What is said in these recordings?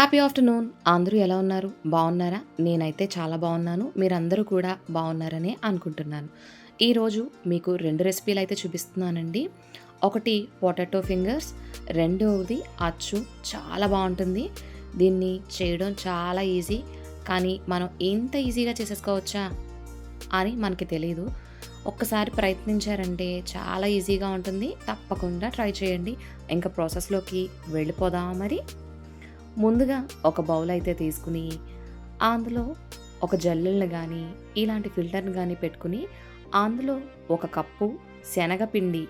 Happy afternoon అందరూ ఎలా ఉన్నారు? బాగున్నారా? నేనైతే చాలా బాగున్నాను. మీరందరూ కూడా బాగున్నారని అనుకుంటున్నాను. ఈరోజు మీకు రెండు రెసిపీలు అయితే చూపిస్తున్నానండి. ఒకటి పొటాటో ఫింగర్స్ రెండవది అచ్చు. చాలా బాగుంటుంది. దీన్ని చేయడం చాలా ఈజీ. కానీ మనం ఎంత ఈజీగా చేసేసుకోవచ్చా అని మనకి తెలియదు ఒక్కసారి ప్రయత్నించారంటే చాలా ఈజీగా ఉంటుంది. తప్పకుండా ట్రై చేయండి. ఇంకా ప్రాసెస్లోకి వెళ్ళిపోదామా మరి. ముందుగా ఒక బౌల్ అయితే తీసుకుని అందులో ఒక జల్లెల్ని కానీ ఇలాంటి ఫిల్టర్ని కానీ పెట్టుకుని అందులో ఒక కప్పు శనగపిండి.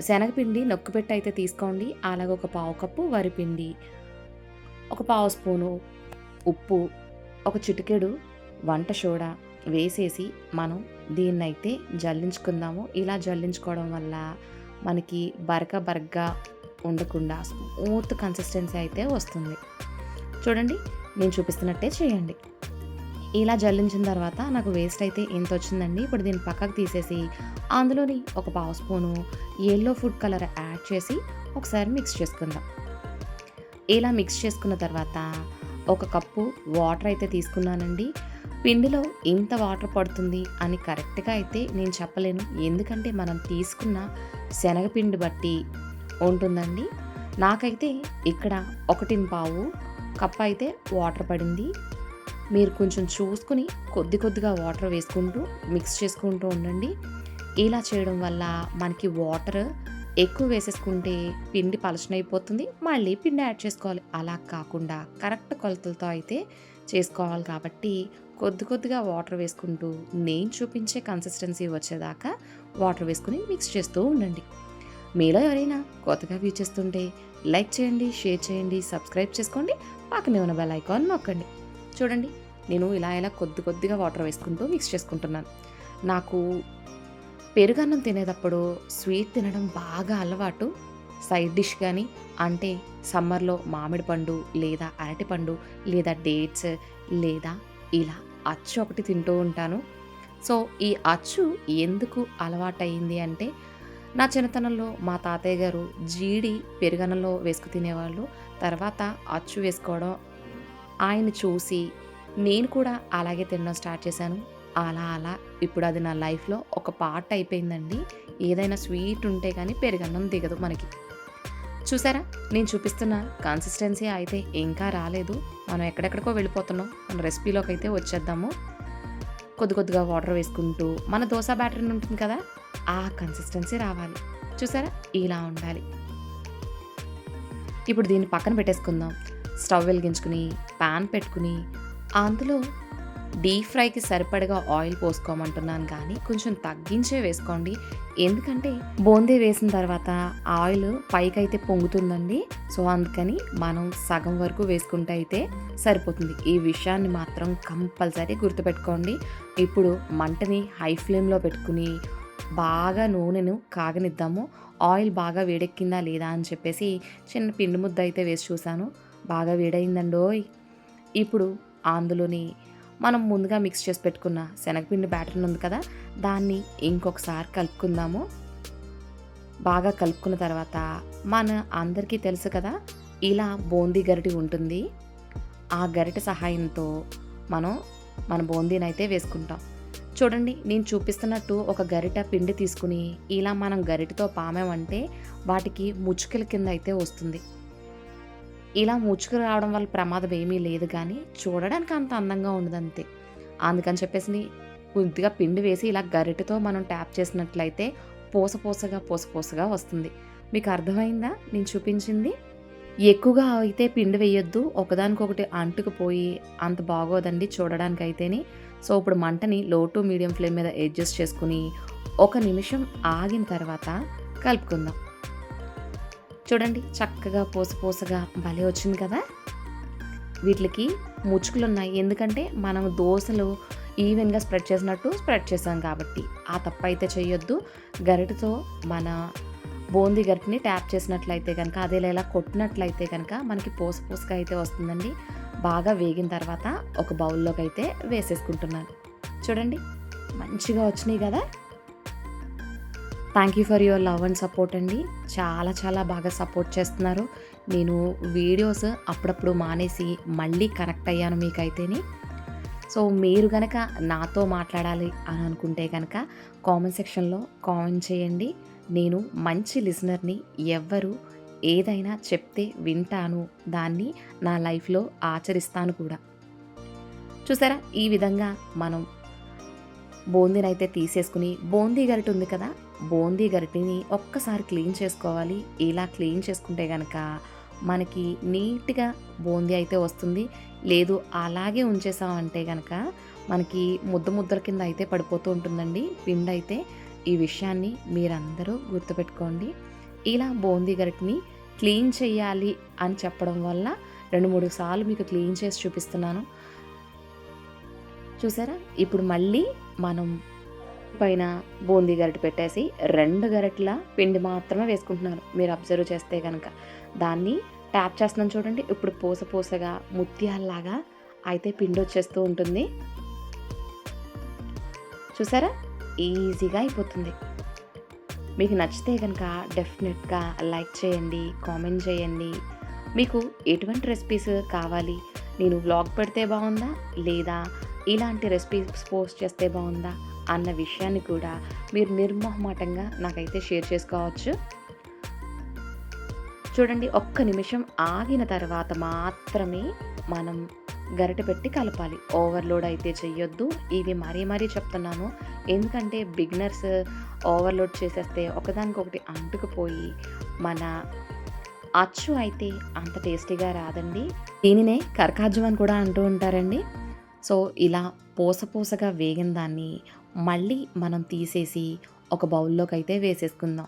శనగపిండి నొక్కుపెట్టి అయితే తీసుకోండి. అలాగే ఒక పావు కప్పు వరిపిండి ఒక పావు స్పూను ఉప్పు ఒక చిటికెడు వంట సోడా వేసేసి మనం దీన్నైతే జల్లించుకుందాము. ఇలా జల్లించుకోవడం వల్ల మనకి బరక బరగ్గా ఉండకుండా స్మూత్ కన్సిస్టెన్సీ అయితే వస్తుంది. చూడండి నేను చూపిస్తున్నట్టే చేయండి. ఇలా జల్లించిన తర్వాత నాకు వేస్ట్ అయితే ఎంత వచ్చిందండి. ఇప్పుడు దీన్ని పక్కకు తీసేసి అందులోని ఒక పావు spoon yellow food colour add చేసి ఒకసారి మిక్స్ చేసుకుందాం. ఇలా మిక్స్ చేసుకున్న తర్వాత ఒక కప్పు వాటర్ అయితే తీసుకున్నానండి. పిండిలో ఇంత వాటర్ పడుతుంది అని కరెక్ట్గా అయితే నేను చెప్పలేను. ఎందుకంటే మనం తీసుకున్న శనగపిండి బట్టి ఉంటుందండి. నాకైతే ఇక్కడ ఒకటిన పావు కప్ అయితే వాటర్ పడింది. మీరు కొంచెం చూసుకుని కొద్ది కొద్దిగా వాటర్ వేసుకుంటూ మిక్స్ చేసుకుంటూ ఉండండి. ఇలా చేయడం వల్ల మనకి వాటర్ ఎక్కువ వేసేసుకుంటే పిండి పలచనైపోతుంది మళ్ళీ పిండి యాడ్ చేసుకోవాలి. అలా కాకుండా కరెక్ట్ కొలతలతో అయితే చేసుకోవాలి కాబట్టి కొద్ది కొద్దిగా వాటర్ వేసుకుంటూ నేను చూపించే కన్సిస్టెన్సీ వచ్చేదాకా వాటర్ వేసుకుని మిక్స్ చేస్తూ ఉండండి. మీలో ఎవరైనా కొత్తగా వ్యూ చేస్తుంటే లైక్ చేయండి షేర్ చేయండి సబ్స్క్రైబ్ చేసుకోండి పక్కనే ఉన్న బెల్ ఐకాన్ నొక్కండి. చూడండి నేను ఇలా ఇలా కొద్ది కొద్దిగా వాటర్ వేసుకుంటూ మిక్స్ చేసుకుంటున్నాను. నాకు పెరుగన్నం తినేటప్పుడు స్వీట్ తినడం బాగా అలవాటు. సైడ్ డిష్ కానీ అంటే సమ్మర్లో మామిడి పండు లేదా అరటిపండు లేదా డేట్స్ లేదా ఇలా అచ్చు ఒకటి తింటూ ఉంటాను. సో ఈ అచ్చు ఎందుకు అలవాటైంది అంటే నా చిన్నతనంలో మా తాతయ్య గారు జీడి పెరుగన్నంలో వేసుకు తినేవాళ్ళు. తర్వాత అచ్చు వేసుకోవడం. ఆయన చూసి నేను కూడా అలాగే తినడం స్టార్ట్ చేశాను. అలా అలా. ఇప్పుడు అది నా లైఫ్లో ఒక పార్ట్ అయిపోయిందండి. ఏదైనా స్వీట్ ఉంటే కానీ పెరుగన్నం దిగదు మనకి. చూసారా? నేను చూపిస్తున్న కన్సిస్టెన్సీ అయితే ఇంకా రాలేదు. మనం ఎక్కడెక్కడికో వెళ్ళిపోతున్నాం. మన రెసిపీలోకి అయితే వచ్చేద్దాము. కొద్ది కొద్దిగా వాటర్ వేసుకుంటూ. మన దోశ బ్యాటరీ ఉంటుంది కదా? ఆ కన్సిస్టెన్సీ రావాలి. చూసారా? ఇలా ఉండాలి. ఇప్పుడు దీన్ని పక్కన పెట్టేసుకుందాం. స్టవ్ వెలిగించుకుని పాన్ పెట్టుకుని అందులో డీప్ ఫ్రైకి సరిపడగా ఆయిల్ పోసుకోమంటున్నాను కానీ కొంచెం తగ్గించే వేసుకోండి. ఎందుకంటే బూందీ వేసిన తర్వాత ఆయిల్ పైకి అయితే పొంగుతుందండి. సో అందుకని మనం సగం వరకు వేసుకుంటే అయితే సరిపోతుంది. ఈ విషయాన్ని మాత్రం కంపల్సరీ గుర్తుపెట్టుకోండి. ఇప్పుడు మంటని హై ఫ్లేమ్లో పెట్టుకుని బాగా నూనెను కాగనిద్దాము. ఆయిల్ బాగా వేడెక్కిందా లేదా అని చెప్పేసి చిన్న పిండి ముద్ద అయితే వేసి చూశాను. బాగా వేడైందండోయ్ ఇప్పుడు అందులోని మనం ముందుగా మిక్స్ చేసి పెట్టుకున్న శనగపిండి బ్యాటర్ ఉంది కదా దాన్ని ఇంకొకసారి కలుపుకుందాము. బాగా కలుపుకున్న తర్వాత మన అందరికీ తెలుసు కదా ఇలా బూందీ గరిటి ఉంటుంది. ఆ గరిట సహాయంతో మనం మన బూందీని అయితే వేసుకుంటాం. చూడండి నేను చూపిస్తున్నట్టు ఒక గరిట పిండి తీసుకుని ఇలా మనం గరిటతో పామేమంటే వాటికి ముచ్చుకల కింద అయితే వస్తుంది. ఇలా ముచ్చుకు రావడం వల్ల ప్రమాదం ఏమీ లేదు కానీ చూడడానికి అంత అందంగా ఉండదంతే. అందుకని చెప్పేసి కొద్దిగా పిండి వేసి ఇలా గరిటతో మనం ట్యాప్ చేసినట్లయితే పూస పూసగా పూస పూసగా వస్తుంది. మీకు అర్థమైందా? నేను చూపించింది? ఎక్కువగా అయితే పిండి వేయొద్దు. ఒకదానికొకటి అంటుకుపోయి అంత బాగోదండి చూడడానికి అయితేనే సో ఇప్పుడు మంటని లో టు మీడియం ఫ్లేమ్ మీద అడ్జస్ట్ చేసుకుని ఒక నిమిషం ఆగిన తర్వాత కలుపుకుందాం. చూడండి చక్కగా పోసపోసగా భలే వచ్చింది కదా? వీటికి ముచ్చుకులు ఉన్నాయి ఎందుకంటే మనం దోశలు ఈవెన్గా స్ప్రెడ్ చేసినట్టు స్ప్రెడ్ చేసాం కాబట్టి. ఆ తప్ప అయితే చేయొద్దు. గరిటతో మన బోంది గరిటిని ట్యాప్ చేసినట్లయితే కనుక అదేలా ఇలా కొట్టినట్లయితే కనుక మనకి పోసపోసగా అయితే వస్తుందండి. బాగా వేగిన తర్వాత ఒక బౌల్లోకి అయితే వేసేసుకుంటున్నాను. చూడండి మంచిగా వచ్చినాయి కదా? Thank you for your love and support అండి. చాలా చాలా బాగా సపోర్ట్ చేస్తున్నారు. నేను వీడియోస్ అప్పుడప్పుడు మానేసి మళ్ళీ కనెక్ట్ అయ్యాను మీకైతేని. సో మీరు కనుక నాతో మాట్లాడాలి అని అనుకుంటే కనుక కామెంట్ సెక్షన్లో కామెంట్ చేయండి. నేను మంచి లిజనర్ని ఎవ్వరు ఏదైనా చెప్తే వింటాను దాన్ని నా లైఫ్లో ఆచరిస్తాను కూడా. చూసారా? ఈ విధంగా మనం బూందీని అయితే తీసేసుకుని బూందీ గరిట ఉంది కదా? బూందీ గరిటెని ఒక్కసారి క్లీన్ చేసుకోవాలి. ఇలా క్లీన్ చేసుకుంటే కనుక మనకి నీట్గా బూందీ అయితే వస్తుంది. లేదు అలాగే ఉంచేసామంటే కనుక మనకి ముద్ద ముద్దల కింద అయితే పడిపోతూ ఉంటుందండి. పిండి అయితే ఈ విషయాన్ని మీరందరూ గుర్తుపెట్టుకోండి. ఇలా బూందీ గరిటని క్లీన్ చేయాలి అని చెప్పడం వల్ల రెండు మూడు సార్లు మీకు క్లీన్ చేసి చూపిస్తున్నాను. చూసారా? ఇప్పుడు మళ్ళీ మనం పైన బూందీ గరిటె పెట్టేసి రెండు గరిటెల పిండి మాత్రమే వేసుకుంటున్నారు. మీరు అబ్జర్వ్ చేస్తే కనుక దాన్ని ట్యాప్ చేస్తున్నాను చూడండి. ఇప్పుడు పూస పూసగా ముత్యాల్లాగా అయితే పిండి వచ్చేస్తూ ఉంటుంది. చూసారా? ఈజీగా అయిపోతుంది. మీకు నచ్చితే కనుక డెఫినెట్గా లైక్ చేయండి కామెంట్ చేయండి. మీకు ఎటువంటి రెసిపీస్ కావాలి? నేను వ్లాగ్ పెడితే బాగుందా? లేదా ఇలాంటి రెసిపీస్ పోస్ట్ చేస్తే బాగుందా? అన్న విషయాన్ని కూడా మీరు నిర్మోహమాటంగా నాకైతే షేర్ చేసుకోవచ్చు. చూడండి ఒక్క నిమిషం ఆగిన తర్వాత మాత్రమే మనం గరిట పెట్టి కలపాలి. ఓవర్లోడ్ అయితే చెయ్యొద్దు. ఇది మరీ మరీ చెప్తున్నాను. ఎందుకంటే బిగినర్స్ ఓవర్లోడ్ చేసేస్తే ఒకదానికొకటి అంటుకుపోయి మన అచ్చు అయితే అంత టేస్టీగా రాదండి. దీనినే కర్కాజం అని కూడా అంటూ ఉంటారండి. సో ఇలా పూస పూసగా వేగిన దాన్ని మళ్ళీ మనం తీసేసి ఒక బౌల్లోకి అయితే వేసేసుకుందాం.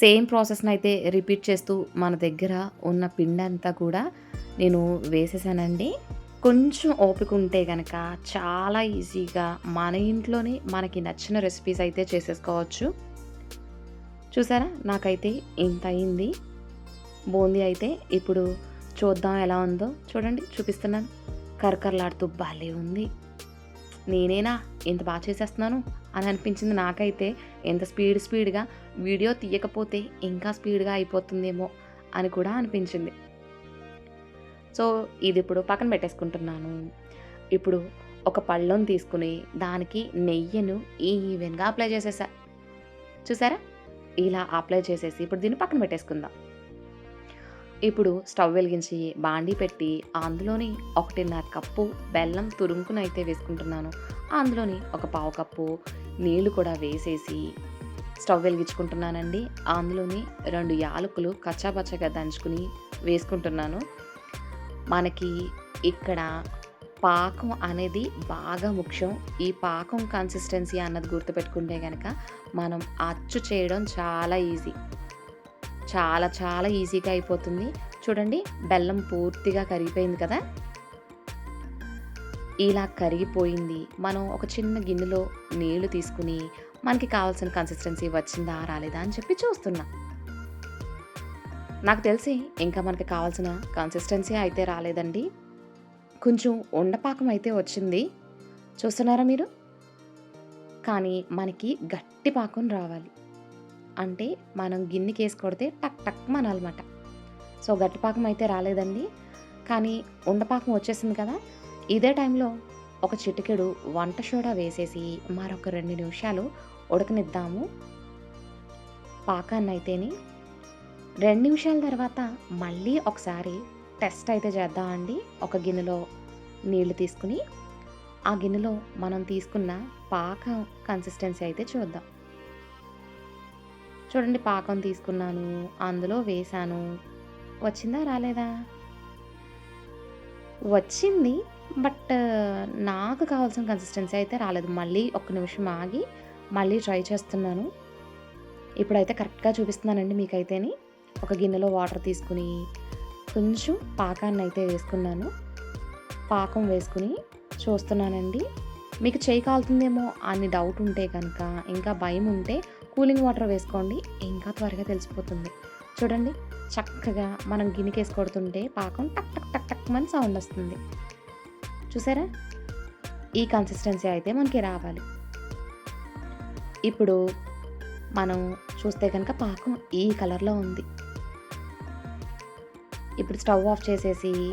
సేమ్ ప్రాసెస్ని అయితే రిపీట్ చేస్తూ మన దగ్గర ఉన్న పిండి అంతా కూడా నేను వేసేసానండి. కొంచెం ఓపిక ఉంటే కనుక చాలా ఈజీగా మన ఇంట్లోనే మనకి నచ్చిన రెసిపీస్ అయితే చేసేసుకోవచ్చు. చూసారా? నాకైతే ఇంత అయింది. బూందీ అయితే ఇప్పుడు చూద్దాం ఎలా ఉందో. చూడండి చూపిస్తున్నాను. కరకరలాడుతూ భలే ఉంది. నేనేనా ఇంత బాగా చేసేస్తున్నాను అని అనిపించింది నాకైతే. ఎంత స్పీడ్ స్పీడ్గా వీడియో తీయకపోతే ఇంకా స్పీడ్గా అయిపోతుందేమో అని కూడా అనిపించింది. సో ఇది ఇప్పుడు పక్కన పెట్టేసుకుంటున్నాను. ఇప్పుడు ఒక పళ్ళం తీసుకుని దానికి నెయ్యిను ఈవెన్గా అప్లై చేసేసా. చూసారా? ఇలా అప్లై చేసేసి ఇప్పుడు దీన్ని పక్కన పెట్టేసుకుందాం. ఇప్పుడు స్టవ్ వెలిగించి బాండీ పెట్టి అందులోని ఒకటిన్నర కప్పు బెల్లం తురుముకుని అయితే వేసుకుంటున్నాను. అందులోని ఒక పావు కప్పు నీళ్ళు కూడా వేసేసి స్టవ్ వెలిగించుకుంటున్నానండి. అందులోని రెండు యాలకులు కచ్చాపచ్చగా దంచుకుని వేసుకుంటున్నాను. మనకి ఇక్కడ పాకం అనేది బాగా ముఖ్యం. ఈ పాకం కన్సిస్టెన్సీ అన్నది గుర్తుపెట్టుకుంటే కనుక మనం అచ్చు చేయడం చాలా ఈజీ చాలా చాలా ఈజీగా అయిపోతుంది. చూడండి బెల్లం పూర్తిగా కరిగిపోయింది కదా? ఇలా కరిగిపోయింది. మనం ఒక చిన్న గిన్నెలో నీళ్ళు తీసుకుని మనకి కావాల్సిన కన్సిస్టెన్సీ వచ్చిందా? రాలేదా? అని చెప్పి చూస్తున్నాం. నాకు తెలిసి ఇంకా మనకి కావాల్సిన కన్సిస్టెన్సీ అయితే రాలేదండి. కొంచెం ఉండపాకం అయితే వచ్చింది. చూస్తున్నారా మీరు? కానీ మనకి గట్టి పాకం రావాలి. అంటే మనం గిన్నెకి వేసి కొడితే టక్ టక్ అనాలన్నమాట. సో గట్టి పాకం అయితే రాలేదండి. కానీ ఉండపాకం వచ్చేసింది కదా. ఇదే టైంలో ఒక చిటికెడు వంట సోడా వేసేసి మరొక రెండు నిమిషాలు ఉడకనిద్దాము. పాకాన్ని అయితేని రెండు నిమిషాల తర్వాత మళ్ళీ ఒకసారి టెస్ట్ అయితే చేద్దామండి. ఒక గిన్నెలో నీళ్ళు తీసుకుని ఆ గిన్నెలో మనం తీసుకున్న పాకం కన్సిస్టెన్సీ అయితే చూద్దాం. చూడండి పాకం తీసుకున్నాను అందులో వేసాను వచ్చిందా రాలేదా? వచ్చింది బట్ నాకు కావాల్సిన కన్సిస్టెన్సీ అయితే రాలేదు. మళ్ళీ ఒక్క నిమిషం ఆగి మళ్ళీ ట్రై చేస్తున్నాను. ఇప్పుడైతే కరెక్ట్గా చూపిస్తున్నానండి మీకైతేని. ఒక గిన్నెలో వాటర్ తీసుకుని కొంచెం పాకాన్ని అయితే వేసుకున్నాను. పాకం వేసుకుని చూస్తున్నానండి. మీకు చేయి కాలుతుందేమో అని డౌట్ ఉంటే కనుక ఇంకా భయం ఉంటే కూలింగ్ వాటర్ వేసుకోండి. ఇంకా త్వరగా తెలిసిపోతుంది. చూడండి చక్కగా మనం గిన్నెకేసి కొడుతుంటే పాకం టక్ టక్ టక్ టక్ అని సౌండ్ వస్తుంది. చూసారా? ఈ కన్సిస్టెన్సీ అయితే మనకి రావాలి. ఇప్పుడు మనం చూస్తే కనుక పాకం ఈ కలర్లో ఉంది. ఇప్పుడు స్టవ్ ఆఫ్ చేసేసి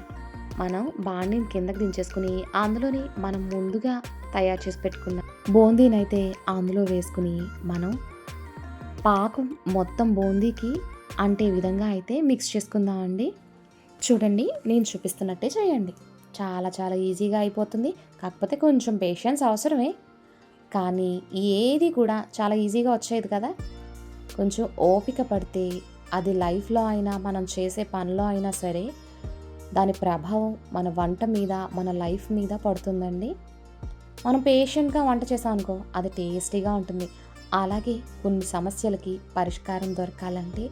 మనం బాండిని కిందకి దించేసుకుని అందులోని మనం ముందుగా తయారు చేసి పెట్టుకున్న బూందీనైతే అందులో వేసుకుని మనం పాకం మొత్తం బూందీకి అంటే విధంగా అయితే మిక్స్ చేసుకుందాం అండి. చూడండి నేను చూపిస్తున్నట్టే చేయండి. చాలా చాలా ఈజీగా అయిపోతుంది. కాకపోతే కొంచెం పేషెన్స్ అవసరమే. కానీ ఏది కూడా చాలా ఈజీగా వచ్చేది కదా. కొంచెం ఓపిక పడితే అది లైఫ్లో అయినా మనం చేసే పనిలో అయినా సరే దాని ప్రభావం మన వంట మీద మన లైఫ్ మీద పడుతుందండి. మనం పేషెంట్గా వంట చేసాం అనుకో అది టేస్టీగా ఉంటుంది. అలాగే కొన్ని సమస్యలకి పరిష్కారం దొరకాలంటే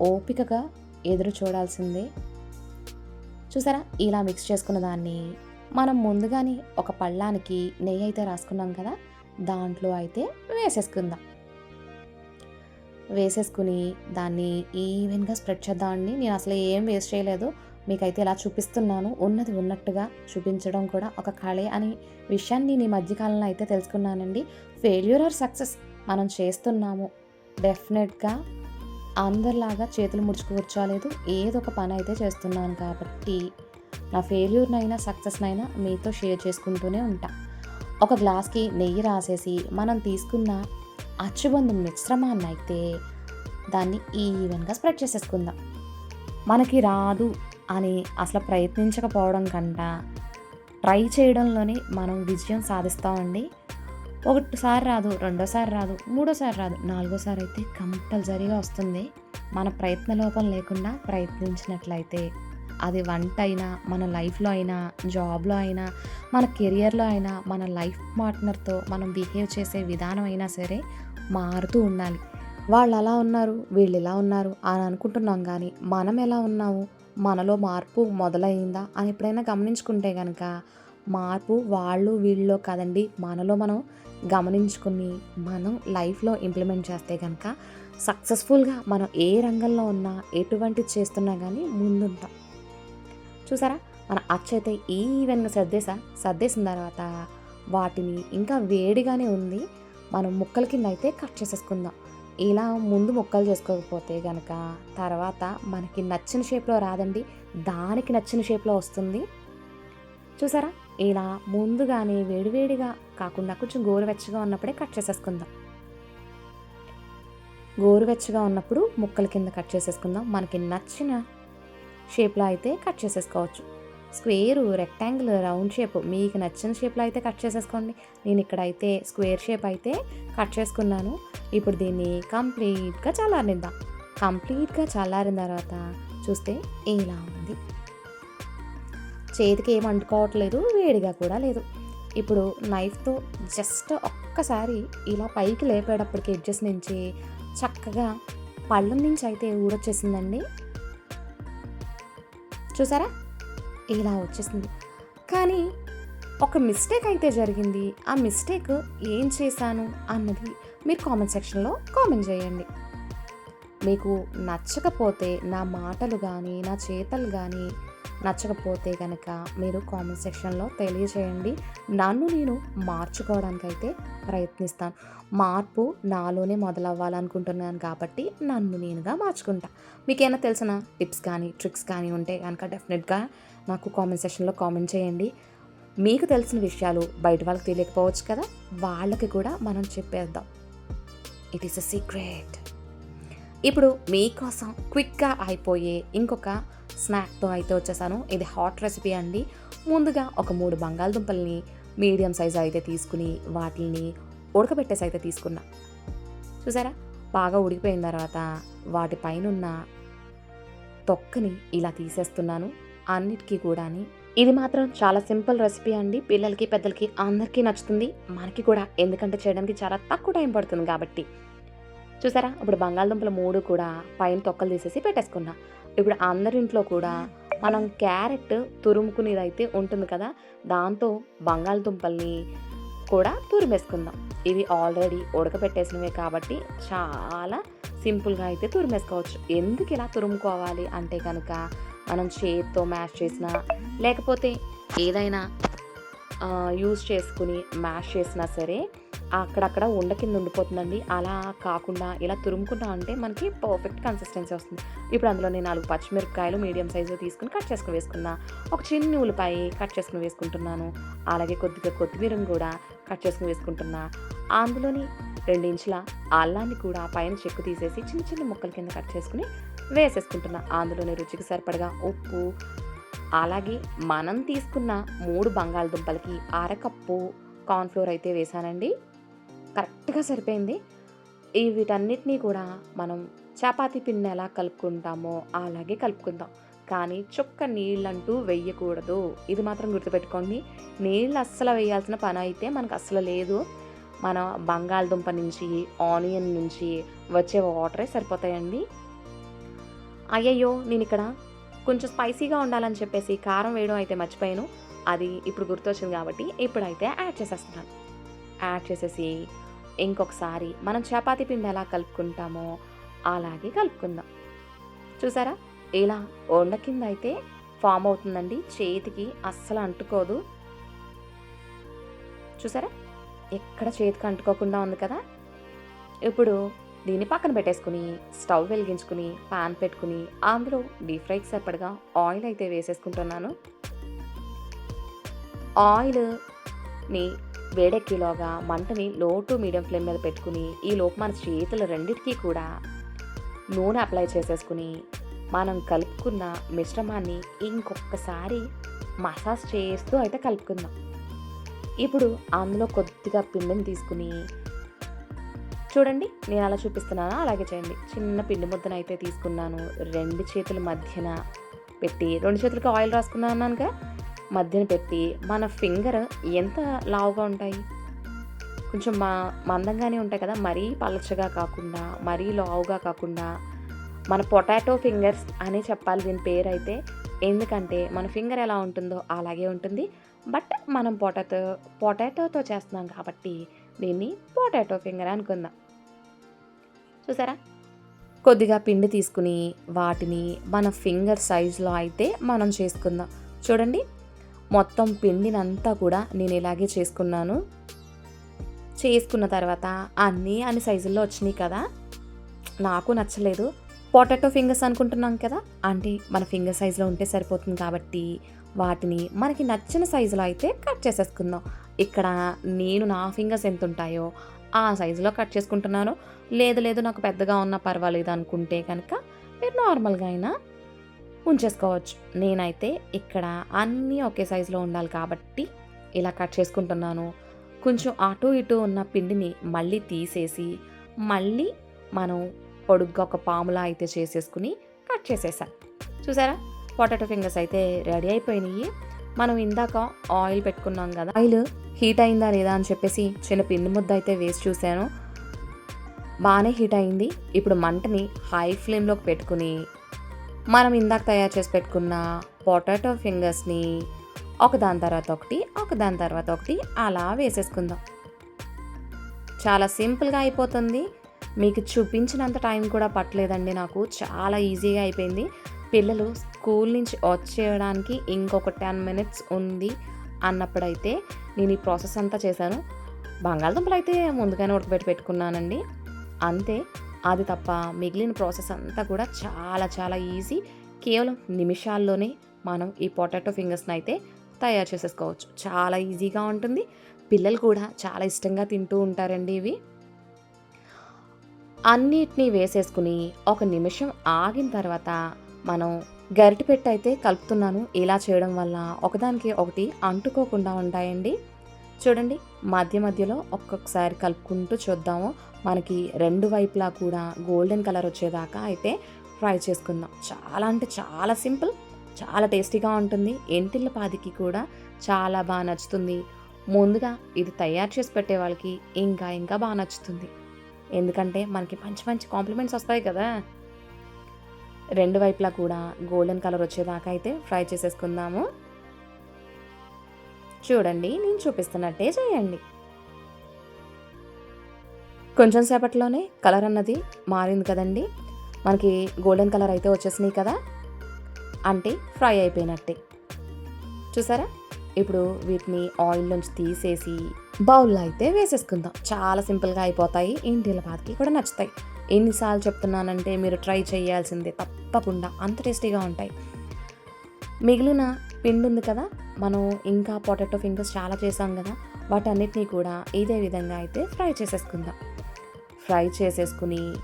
ఓపికగా ఎదురు చూడాల్సిందే. చూసారా? ఇలా మిక్స్ చేసుకున్న దాన్ని మనం ముందుగానే ఒక పళ్ళానికి నెయ్యి అయితే రాసుకున్నాం కదా దాంట్లో అయితే వేసేసుకుందాం. వేసేసుకుని దాన్ని ఈవెన్గా స్ప్రెడ్ చేద్దామండి నేను అసలు ఏం వేస్ట్ చేయలేదు. మీకైతే ఇలా చూపిస్తున్నాను. ఉన్నది ఉన్నట్టుగా చూపించడం కూడా ఒక కళే అని విషయాన్ని నేను ఈ మధ్యకాలంలో అయితే తెలుసుకున్నానండి. ఫెయిల్యూర్ ఆర్ సక్సెస్ మనం చేస్తున్నాము. డెఫినెట్గా అందరిలాగా చేతులు ముడుచుకు కూర్చోలేదు. ఏదో ఒక పని అయితే చేస్తున్నాను కాబట్టి నా ఫెయిల్యూర్నైనా సక్సెస్నైనా మీతో షేర్ చేసుకుంటూనే ఉంటా. ఒక గ్లాస్కి నెయ్యి రాసేసి మనం తీసుకున్న అచ్చుబంధం మిశ్రమాన్ని అయితే దాన్ని ఈవెన్గా స్ప్రెడ్ చేసేసుకుందాం. మనకి రాదు అని అసలు ప్రయత్నించకపోవడం కంట ట్రై చేయడంలోనే మనం విజయం సాధిస్తామండి. ఒకటిసారి రాదు రెండోసారి రాదు మూడోసారి రాదు నాలుగోసారి అయితే కంపల్సరీగా వస్తుంది. మన ప్రయత్న లోపం లేకుండా ప్రయత్నించినట్లయితే అది వంట అయినా మన లైఫ్లో అయినా జాబ్లో అయినా మన కెరియర్లో అయినా మన లైఫ్ పార్ట్నర్తో మనం బిహేవ్ చేసే విధానం అయినా సరే మారుతూ ఉండాలి. వాళ్ళు అలా ఉన్నారు వీళ్ళు ఇలా ఉన్నారు అని అనుకుంటున్నాం కానీ మనం ఎలా ఉన్నాము? మనలో మార్పు మొదలైందా అని ఎప్పుడైనా గమనించుకుంటే కనుక మార్పు వాళ్ళు వీళ్ళలో కాదండి మనలో మనం గమనించుకుని మనం లైఫ్లో ఇంప్లిమెంట్ చేస్తే కనుక సక్సెస్ఫుల్గా మనం ఏ రంగంలో ఉన్నా ఎటువంటి చేస్తున్నా కానీ ముందుంటాం. చూసారా? మన అచ్చైతే ఈవెన్ సర్దేసా సర్దేసిన తర్వాత వాటిని ఇంకా వేడిగానే ఉంది. మనం ముక్కల కింద అయితే కట్ చేసేసుకుందాం. ఇలా ముందు ముక్కలు చేసుకోకపోతే కనుక తర్వాత మనకి నచ్చిన షేప్లో రాదండి. దానికి నచ్చిన షేప్లో వస్తుంది. చూసారా? ఇలా ముందుగానే వేడివేడిగా కాకుండా కొంచెం గోరువెచ్చగా ఉన్నప్పుడే కట్ చేసేసుకుందాం. గోరువెచ్చగా ఉన్నప్పుడు ముక్కల కింద కట్ చేసేసుకుందాం. మనకి నచ్చిన షేప్లో అయితే కట్ చేసేసుకోవచ్చు. స్క్వేరు రెక్టాంగిల్ రౌండ్ షేప్ మీకు నచ్చిన షేప్లో అయితే కట్ చేసేసుకోండి. నేను ఇక్కడ అయితే స్క్వేర్ షేప్ అయితే కట్ చేసుకున్నాను. ఇప్పుడు దీన్ని కంప్లీట్గా చల్లారిద్దాం కంప్లీట్గా చల్లారిన తర్వాత చూస్తే ఇలా ఉంది. చేతికి ఏం అంటుకోవట్లేదు వేడిగా కూడా లేదు. ఇప్పుడు నైఫ్తో జస్ట్ ఒక్కసారి ఇలా పైకి లేపేటప్పటికి ఎడ్జెస్ నుంచి చక్కగా పళ్ళం నుంచి అయితే ఊడొచ్చేసిందండి. చూసారా? ఇలా వచ్చేసింది. కానీ ఒక మిస్టేక్ అయితే జరిగింది. ఆ మిస్టేక్ ఏం చేశాను అన్నది మీరు కామెంట్ సెక్షన్లో కామెంట్ చేయండి. మీకు నచ్చకపోతే నా మాటలు కానీ నా చేతలు కానీ నచ్చకపోతే కనుక మీరు కామెంట్ సెక్షన్లో తెలియజేయండి. నన్ను నేను మార్చుకోవడానికైతే ప్రయత్నిస్తాను. మార్పు నాలోనే మొదలవ్వాలనుకుంటున్నాను కాబట్టి నన్ను నేనుగా మార్చుకుంటా. మీకేమైనా తెలిసిన టిప్స్ కానీ ట్రిక్స్ కానీ ఉంటే కనుక డెఫినెట్గా నాకు కామెంట్ సెక్షన్లో కామెంట్ చేయండి. మీకు తెలిసిన విషయాలు బయట వాళ్ళకి తెలియకపోవచ్చు కదా? వాళ్ళకి కూడా మనం చెప్పేద్దాం. ఇట్ ఈస్ అ సీక్రెట్ ఇప్పుడు మీకోసం క్విక్గా అయిపోయే ఇంకొక స్నాక్తో అయితే వచ్చేసాను. ఇది హాట్ రెసిపీ అండి. ముందుగా ఒక మూడు బంగాళదుంపల్ని మీడియం సైజు అయితే తీసుకుని వాటిని ఉడకబెట్టేసి అయితే తీసుకున్నా. చూసారా? బాగా ఉడికిపోయిన తర్వాత వాటిపైనున్న తొక్కని ఇలా తీసేస్తున్నాను. అన్నిటికీ కూడాని. ఇది మాత్రం చాలా సింపుల్ రెసిపీ అండి. పిల్లలకి పెద్దలకి అందరికీ నచ్చుతుంది. మనకి కూడా ఎందుకంటే చేయడానికి చాలా తక్కువ టైం పడుతుంది కాబట్టి. చూసారా? ఇప్పుడు బంగాళదుంపలు మూడు కూడా పైన తొక్కలు తీసేసి పెట్టేసుకున్నా. ఇప్పుడు అందరింట్లో కూడా మనం క్యారెట్ తురుముకునేది అయితే ఉంటుంది కదా దాంతో బంగాళదుంపల్ని కూడా తురిమేసుకుందాం. ఇవి ఆల్రెడీ ఉడకపెట్టేసినవే కాబట్టి చాలా సింపుల్గా అయితే తురిమేసుకోవచ్చు. ఎందుకు ఇలా తురుముకోవాలి అంటే కనుక మనం చేతితో మ్యాష్ చేసినా లేకపోతే ఏదైనా యూజ్ చేసుకుని మ్యాష్ చేసినా సరే అక్కడక్కడ ఉండ కింద ఉండిపోతుందండి. అలా కాకుండా ఇలా తురుముకున్నా అంటే మనకి పర్ఫెక్ట్ కన్సిస్టెన్సీ వస్తుంది. ఇప్పుడు అందులో నేను నాలుగు పచ్చిమిరపకాయలు మీడియం సైజు తీసుకుని కట్ చేసుకుని వేసుకున్నా. ఒక చిన్న ఉల్లిపాయ కట్ చేసుకుని వేసుకుంటున్నాను. అలాగే కొద్దిగా కొత్తిమీరను కూడా కట్ చేసుకుని వేసుకుంటున్నా. అందులోని రెండించుల అల్లాన్ని కూడా పైన చెక్కు తీసేసి చిన్న చిన్న ముక్కల కింద కట్ చేసుకుని వేసేసుకుంటున్నా. అందులోనే రుచికి సరిపడగా ఉప్పు అలాగే మనం తీసుకున్న మూడు బంగాళదుంపలకి అరకప్పు కార్న్ఫ్లోర్ అయితే వేసానండి కరెక్ట్గా సరిపోయింది. ఈ వీటన్నిటినీ కూడా మనం చపాతి పిండి ఎలా కలుపుకుంటామో అలాగే కలుపుకుందాం. కానీ చుక్క నీళ్ళంటూ వేయకూడదు. ఇది మాత్రం గుర్తుపెట్టుకోండి. నీళ్ళు అస్సలు వేయాల్సిన పని అయితే మనకు అస్సలు లేదు. మన బంగాళదుంప నుంచి ఆనియన్ నుంచి వచ్చే వాటరే సరిపోతాయండి. అయ్యయ్యో! నేను ఇక్కడ కొంచెం స్పైసీగా ఉండాలని చెప్పేసి కారం వేయడం అయితే మర్చిపోయాను. అది ఇప్పుడు గుర్తొచ్చింది కాబట్టి ఇప్పుడైతే యాడ్ చేసేస్తున్నాను. యాడ్ చేసేసి ఇంకొకసారి మనం చపాతీ పిండి ఎలా కలుపుకుంటామో అలాగే కలుపుకుందాం. చూసారా? ఇలా వండ కింద అయితే ఫామ్ అవుతుందండి. చేతికి అస్సలు అంటుకోదు. చూసారా? ఎక్కడ చేతికి అంటుకోకుండా ఉంది కదా? ఇప్పుడు దీన్ని పక్కన పెట్టేసుకుని స్టవ్ వెలిగించుకుని పాన్ పెట్టుకుని అందులో డీప్ ఫ్రైకి సరిపడగా ఆయిల్ అయితే వేసేసుకుంటున్నాను. ఆయిల్ని వేడెక్కిలోగా మంటని లో టు మీడియం ఫ్లేమ్ మీద పెట్టుకుని ఈ లోపు మన చేతులు రెండిటికీ కూడా నూనె అప్లై చేసేసుకుని మనం కలుపుకున్న మిశ్రమాన్ని ఇంకొకసారి మసాజ్ చేస్తూ అయితే కలుపుకుందాం. ఇప్పుడు అందులో కొద్దిగా పిండిని తీసుకుని చూడండి నేను అలా చూపిస్తున్నాను? అలాగే చేయండి. చిన్న పిండి ముద్దను అయితే తీసుకున్నాను. రెండు చేతుల మధ్యన పెట్టి రెండు చేతులకి ఆయిల్ రాసుకున్నాను కదా మధ్యన పెట్టి మన ఫింగర్ ఎంత లావుగా ఉంటాయి? కొంచెం మా మందంగానే ఉంటాయి కదా? మరీ పలచగా కాకుండా మరీ లావుగా కాకుండా. మన పొటాటో ఫింగర్స్ అనే చెప్పాలి దీని పేరు అయితే ఎందుకంటే మన ఫింగర్ ఎలా ఉంటుందో అలాగే ఉంటుంది. బట్ మనం పొటాటో పొటాటోతో చేస్తున్నాం కాబట్టి దీన్ని పొటాటో ఫింగర్ అనుకుందాం. చూసారా? కొద్దిగా పిండి తీసుకుని వాటిని మన ఫింగర్ సైజులో అయితే మనం చేసుకుందాం. చూడండి మొత్తం పిండినంతా కూడా నేను ఇలాగే చేసుకున్నాను. చేసుకున్న తర్వాత అన్నీ అన్ని సైజుల్లో వచ్చినాయి కదా. నాకు నచ్చలేదు. పొటాటో ఫింగర్స్ అనుకుంటున్నాం కదా. అంటే మన ఫింగర్ సైజులో ఉంటే సరిపోతుంది కాబట్టి వాటిని మనకి నచ్చిన సైజులో అయితే కట్ చేసేసుకుందాం. ఇక్కడ నేను నా ఫింగర్స్ ఎంత ఉంటాయో ఆ సైజులో కట్ చేసుకుంటున్నాను. లేదు లేదు నాకు పెద్దగా ఉన్నా పర్వాలేదు అనుకుంటే కనుక మీరు నార్మల్గా అయినా ఉంచేసుకోవచ్చు. నేనైతే ఇక్కడ అన్నీ ఒకే సైజులో ఉండాలి కాబట్టి ఇలా కట్ చేసుకుంటున్నాను. కొంచెం అటు ఇటు ఉన్న పిండిని మళ్ళీ తీసేసి మళ్ళీ మనం పొడుగ్గా ఒక పాములా అయితే చేసేసుకుని కట్ చేసేసాను. చూసారా? పొటాటో ఫింగర్స్ అయితే రెడీ అయిపోయినాయి. మనం ఇందాక ఆయిల్ పెట్టుకున్నాం కదా. ఆయిల్ హీట్ అయిందా లేదా అని చెప్పేసి చిన్న పిండి ముద్ద అయితే వేసి చూశాను. బాగానే హీట్ అయింది. ఇప్పుడు మంటని హై ఫ్లేమ్లోకి పెట్టుకుని మనం ఇందాక తయారు చేసి పెట్టుకున్న పొటాటో ఫింగర్స్ని ఒక దాని తర్వాత ఒకటి ఒక దాని తర్వాత ఒకటి అలా వేసేసుకుందాం. చాలా సింపుల్గా అయిపోతుంది. మీకు చూపించినంత టైం కూడా పట్టలేదండి నాకు. చాలా ఈజీగా అయిపోయింది. పిల్లలు స్కూల్ నుంచి వచ్చేయడానికి ఇంకొక టెన్ మినిట్స్ ఉంది అన్నప్పుడైతే నేను ఈ ప్రాసెస్ అంతా చేశాను. బంగాళదుంపలు అయితే ముందుగానే ఉడకబెట్టి పెట్టుకున్నానండి. అంతే అది తప్ప మిగిలిన ప్రాసెస్ అంతా కూడా చాలా చాలా ఈజీ. కేవలం నిమిషాల్లోనే మనం ఈ పొటాటో ఫింగర్స్ని అయితే తయారు చేసేసుకోవచ్చు. చాలా ఈజీగా ఉంటుంది. పిల్లలు కూడా చాలా ఇష్టంగా తింటూ ఉంటారండి ఇవి. అన్నిటినీ వేసేసుకుని ఒక నిమిషం ఆగిన తర్వాత మనం గరిటె పెట్టి అయితే కలుపుతున్నాను. ఇలా చేయడం వల్ల ఒకదానికి ఒకటి అంటుకోకుండా ఉంటాయండి. చూడండి మధ్య మధ్యలో ఒక్కొక్కసారి కలుపుకుంటూ చూద్దాము. మనకి రెండు వైపులా కూడా గోల్డెన్ కలర్ వచ్చేదాకా అయితే ఫ్రై చేసుకుందాం. చాలా అంటే చాలా సింపుల్ చాలా టేస్టీగా ఉంటుంది. ఎంటిళ్ళ పాదికి కూడా చాలా బాగా నచ్చుతుంది. ముందుగా ఇది తయారు చేసి పెట్టే వాళ్ళకి ఇంకా ఇంకా బాగా నచ్చుతుంది. ఎందుకంటే మనకి మంచి మంచి కాంప్లిమెంట్స్ వస్తాయి కదా. రెండు వైపులా కూడా గోల్డెన్ కలర్ వచ్చేదాకా అయితే ఫ్రై చేసేసుకుందాము. చూడండి నేను చూపిస్తున్నట్టే చేయండి. కొంచెం సేపట్లోనే కలర్ అన్నది మారింది కదండి. మనకి గోల్డెన్ కలర్ అయితే వచ్చేసినాయి కదా. అంటే ఫ్రై అయిపోయినట్టే. చూసారా? ఇప్పుడు వీటిని ఆయిల్ నుంచి తీసేసి బౌల్లో అయితే వేసేసుకుందాం. చాలా సింపుల్గా అయిపోతాయి. ఇంటిల పాతకి కూడా నచ్చుతాయి. ఎన్నిసార్లు చెప్తున్నానంటే మీరు ట్రై చేయాల్సిందే తప్పకుండా. అంత టేస్టీగా ఉంటాయి. మిగిలిన పిండి ఉంది కదా మనం ఇంకా పొటాటో ఫింగర్స్ చాలా చేసాం కదా వాటన్నిటినీ కూడా ఇదే విధంగా అయితే ఫ్రై చేసేసుకుందాం. ఫ్రై చేసేసుకుని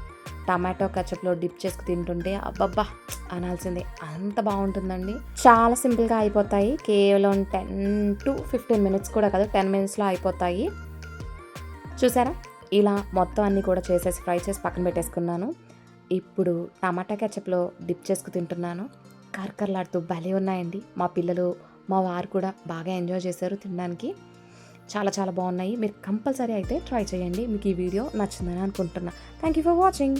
టమాటో కచ్చప్లో డిప్ చేసుకు తింటుంటే అబ్బబ్బా అనాల్సిందే. అంత బాగుంటుందండి. చాలా సింపుల్గా అయిపోతాయి. కేవలం టెన్ టు ఫిఫ్టీన్ మినిట్స్ కూడా కదా టెన్ మినిట్స్లో అయిపోతాయి. చూసారా? ఇలా మొత్తం అన్నీ కూడా చేసేసి ఫ్రై చేసి పక్కన పెట్టేసుకున్నాను. ఇప్పుడు టమాటా కెచప్లో డిప్ చేసుకు తింటున్నాను. కరకరలాడుతూ భలే ఉన్నాయండి. మా పిల్లలు మా వారు కూడా బాగా ఎంజాయ్ చేశారు తినడానికి. చాలా చాలా బాగున్నాయి. మీరు కంపల్సరీ అయితే ట్రై చేయండి. మీకు ఈ వీడియో నచ్చిందని అనుకుంటున్నా. Thank you for watching